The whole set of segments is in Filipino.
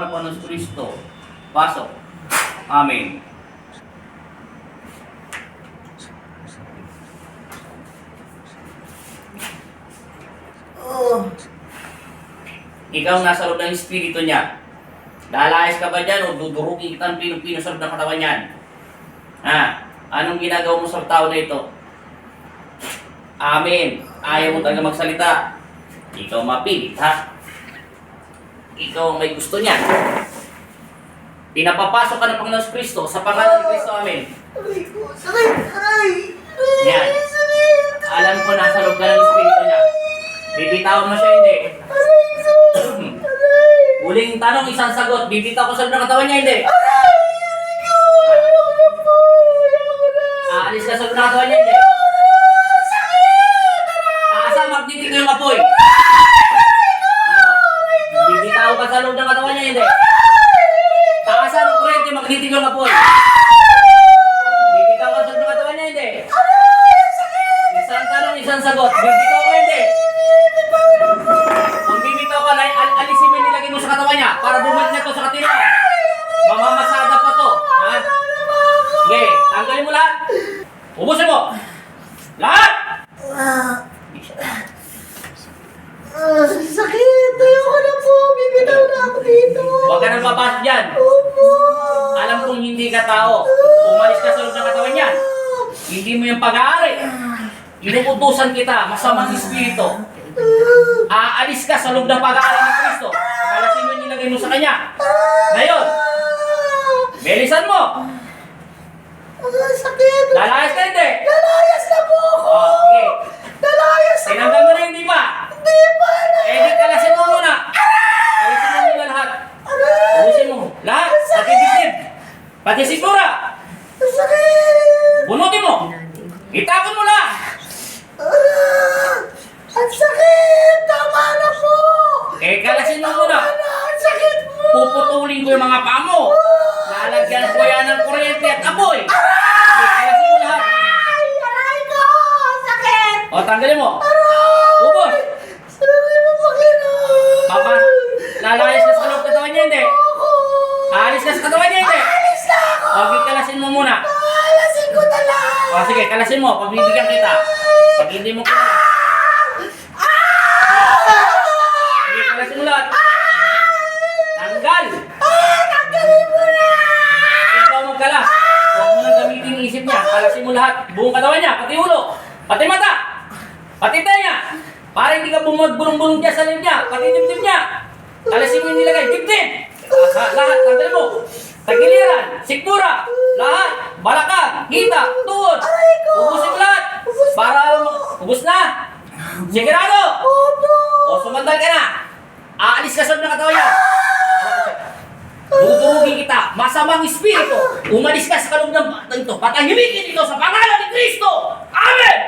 ng Panginoon Kristo. Pasok. Amen. Ikaw nasa loob ng espiritu niya. Lalayas ka ba dyan o dudurugin kita ng pinong-pino sa loob ng katawan niyan? Ha? Anong ginagawa mo sa tao na ito? Amen. Ayaw mo talaga magsalita. Ikaw mapilit, ha? Ikaw may gusto niya. Pinapapasok ka ng Panginoon Kristo sa pangalan ni Kristo. Amen. Aray ko, sakit! Aray! Aray! Yan. Sakit! Alam ko nasa loob ka ng espiritu niya. Bibitawan mo siya hindi. Aray ko! Aray! Huling tanong, isang sagot. Bibitaw ko sa loob ng katawan niya hindi. Aray! Aray ko! Ayoko na! Aalis ka sa loob ng katawan niya hindi. Sakit! Aray! Taasa, magtitig ko yung apoy. Ano? Bibitaw ka sa loob ng katawan niya hindi. Taasa ng kurente, magtitig ko yung apoy. Bibitaw ka sa loob ng katawan niya hindi. Aray! Sakit! Isang tanong, isang sagot. Bibitaw ka hindi. Kung bibitaw ka, al al alisin mo yung nilagay mo sa katawan niya para bumalik na to sa katira. Mamamasada pa to. Ha? Sige, tanggalin mo lahat. Ubusin mo. Lahat! Ah, ah, sakit! Ayoko na po! Bibitaw na ako dito! Huwag ka nang mabas dyan. Opo! Alam kong hindi ka tao. Umalis ka sa loob ng katawan niyan. Hindi mo yung pag-aari. Inuutusan kita, masamang espiritu. Aalis ka sa loob ng pag-aari ng Kristo. Pagkalasin mo yung nilagay mo sa Kanya. Ngayon, belisan mo. Ah, sakit! Lalayas ka hindi. Lalayas na po ako! Oh, sige. Lalayas na Tinanggal mo na hindi pa. Hindi pa na! Eh, di kalasin mo muna. Kalasin mo muna lahat. Aray! Ubusin mo. Lahat. Pati dibdib. Pati sigura. Ang sakit! Mo. Itapon mo lahat. Ah! Ang sakit! Tama na po! Eh, kalasin mo muna. Tama na! Ang sakit po! Puputulin ko yung mga paa mo. Lalagyan ko yan ng kuryente at apoy. Eh, kalasin mo lahat. Ay! Aray ko! Ang sakit! O, tanggalin mo. Aray! Ubos. Sabi mo pa Papa, lalayas ka sa loob katawan niya, hindi. Aalis ka sa katawan niya, hindi. Alis na ako! O, kalasin mo muna. Lang! O, sige, kalasin mo. Pagbibigyan kita. Pag hindi mo kita. Sige, kalasin mo lahat. Tanggal. Tanggalin mo na! Ikaw magkalas. Huwag mo nang gamitin yung isip niya. Kalasin mo lahat. Buong katawan niya. Pati ulo. Pati mata. Pati tenga. Para hindi ka bumag-bulong-bulong dyan sa live niya. Pati dibdib niya. Kalasin mo yung nilagay. Dibdib. Ah, lahat. Tanggalin mo. Tagiliran. Sikmura. Lahat. Balakang. Hita. Tuhod. Aray ko! Ubusin mo lahat. Ubus na Para ubus na. Sigurado. Opo! O, sumandal ka na. Aalis ka sa ng katawan niya. Dudurugin kita, masamang espiritu. Umalis ka sa kaloob ng ng ito. Patahimikin ito sa pangalan ni Kristo. Amen!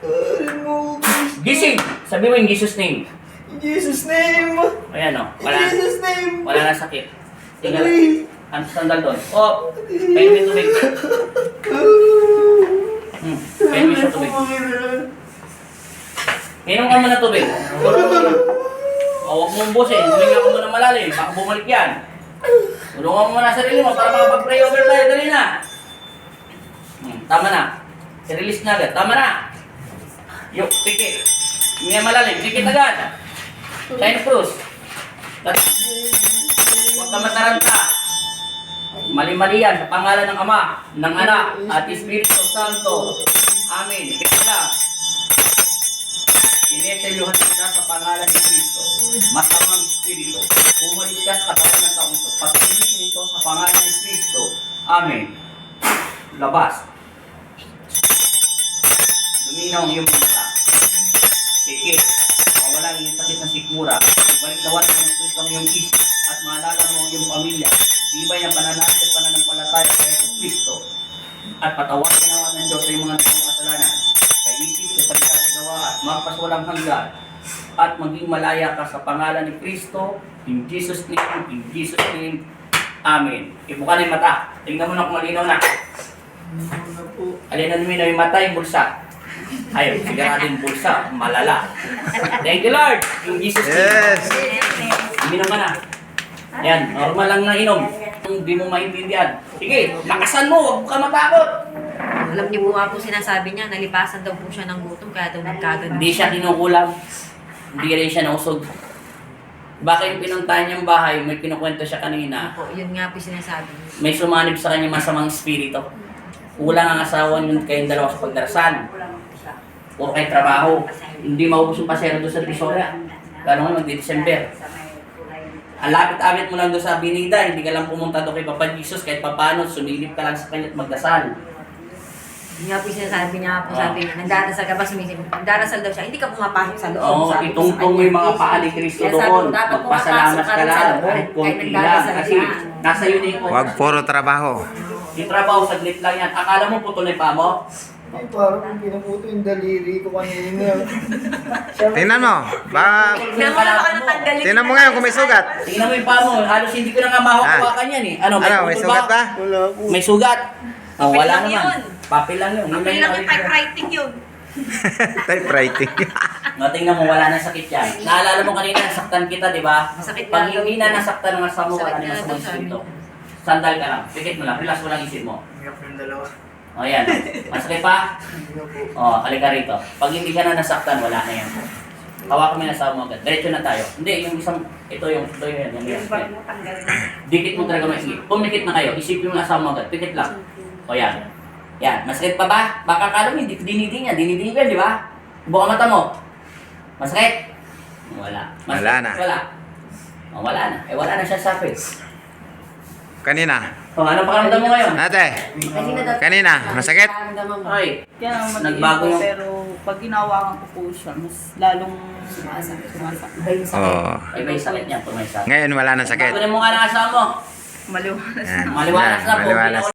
Karin mo. Gising! Sabi mo in Jesus name. In Jesus' name. Ayan o, In wala, Jesus' name. wala na sakit. Tingnan, Aray. Ano sandal doon? O, pain mo yung tubig. Hmm, mo siya tubig. Inom ka muna tubig. O, huwag mong busin. Huminga ka muna malalim. Baka bumalik yan. Tulungan mo muna sarili mo para makapag-pray over tayo. Dali na. Hmm, tama na. I-release na agad. Tama na. Yung, pikit. Huminga malalim. Pikit agad. Shine cruise. Huwag ka mataranta. Mali-mali yan sa pangalan ng Ama, ng Anak, at Espiritu Santo. Amen. Ipit lang. Ineselyuhan kita sa pangalan ni Kristo. Masamang Espiritu. Umalis ka sa katawan ng taong ito. Pagpilitin ito sa pangalan ni Kristo. Amen. Labas. Luminaw ang iyong mata. Pikit. Mawala ang iyong sakit na sikmura. Ibalik lawan ng Kristo ang iyong isip maalala mo ang iyong pamilya. Tibay ang pananalig at pananampalataya sa Yesu Kristo. At patawarin nawa ng Diyos sa iyong mga nagawang kasalanan. Sa isip, sa salita, sa gawa at magpas walang hanggan. At maging malaya ka sa pangalan ni Kristo. In Jesus name, in Jesus name. Amen. Ibuka na yung mata. Tingnan mo na kung malinaw na. Ano na po? Alin na na yung mata, yung bulsa. Ay, siguradong bulsa. Malala. Thank you, Lord. In Jesus' name. Yes. Uminom ka na. Yan, normal lang na inom. Kung di mo maintindihan. Sige, lakasan mo. Huwag ka matakot. Alam niyo po nga po sinasabi niya, nalipasan daw po siya ng gutom kaya daw nagkagano. Hindi siya kinukulam. Hindi rin siya nausog. Baka yung pinuntahan niyang bahay, may kinukwento siya kanina, Po, yun nga po sinasabi niya. may sumanib sa kanya masamang espiritu. Kulang ang asawa niyo kayong dalawa sa pagdarasal. Puro kayo trabaho. Hindi maubos yung pasero doon sa Divisoria. Lalo nga magdi-December. Ang lapit-apit mo lang doon sa Binida, hindi ka lang pumunta doon kay Papa Jesus kahit papano, sumilip ka lang sa kanya at magdasal. Yun nga po sinasabi niya po, sabi niya, nagdarasal ka ba sumisim? Nagdarasal daw siya, hindi ka pumapasok sa loob. Oo, sa itungtong mo yung mga paa ni Kristo doon. Magpasalamat ka lang, kahit konti lang. Kasi ka. nasa na yung Huwag puro trabaho. Yung trabaho, saglit lang yan. Akala mo puto na yung paa mo? Ay, parang yung pinaputo yung daliri ko kanina. Tingnan mo. Ba, Tingnan mo na baka natanggalin. tingnan mo ngayon kung may sugat. Tingnan mo yung paa mo. Halos hindi ko na nga mahawakan yan eh. Ano, may, Ano, may sugat ba? Wala po. May sugat. Oh, Papel wala lang naman. yun. Papel lang yun. Papel lang yung typewriting yun. Typewriting. No, tingnan mo, wala nang sakit yan. Naalala mo kanina, nasaktan kita, di ba? Masakit Pag lang hindi na nasaktan ng asawa mo, na sabi espiritu. niya. Sandal ka lang. Pikit mo lang. Relax mo lang isip mo. Umiyak yung dalawa. O yan. Masakit pa? O, halika rito. Pag hindi ka na nasaktan, wala na yan. Hawakan mo yung asawa mo agad. Diretso na tayo. Hindi, yung isang, ito yung, ito yung, yung, yung, yung. Dikit mo talaga maisip. Pumikit na kayo. Isipin mo yung asawa mo agad. Pikit lang. O yan. Yan. Masakit pa ba? Baka kala mo, hindi diniding yan. Diniding yan, di ba? Buka mata mo. Masakit? Wala. Wala na. Wala. O, wala na. Eh, wala na siya sa face. Kanina. O, ano pakiramdam mo ngayon? Ate, na Kanina, masakit? Mo. Ay, Kaya naman Nagbago yung- pero pag ginawakan ko po siya, mas lalong sumasakit. sumasakit. Iba yung sakit. Oo. ay may sakit niya. Pag may sakit. Ngayon wala nang sakit. Kunin mo nga ng asawa mo. Maliwanas Yan. Maliwanas na po.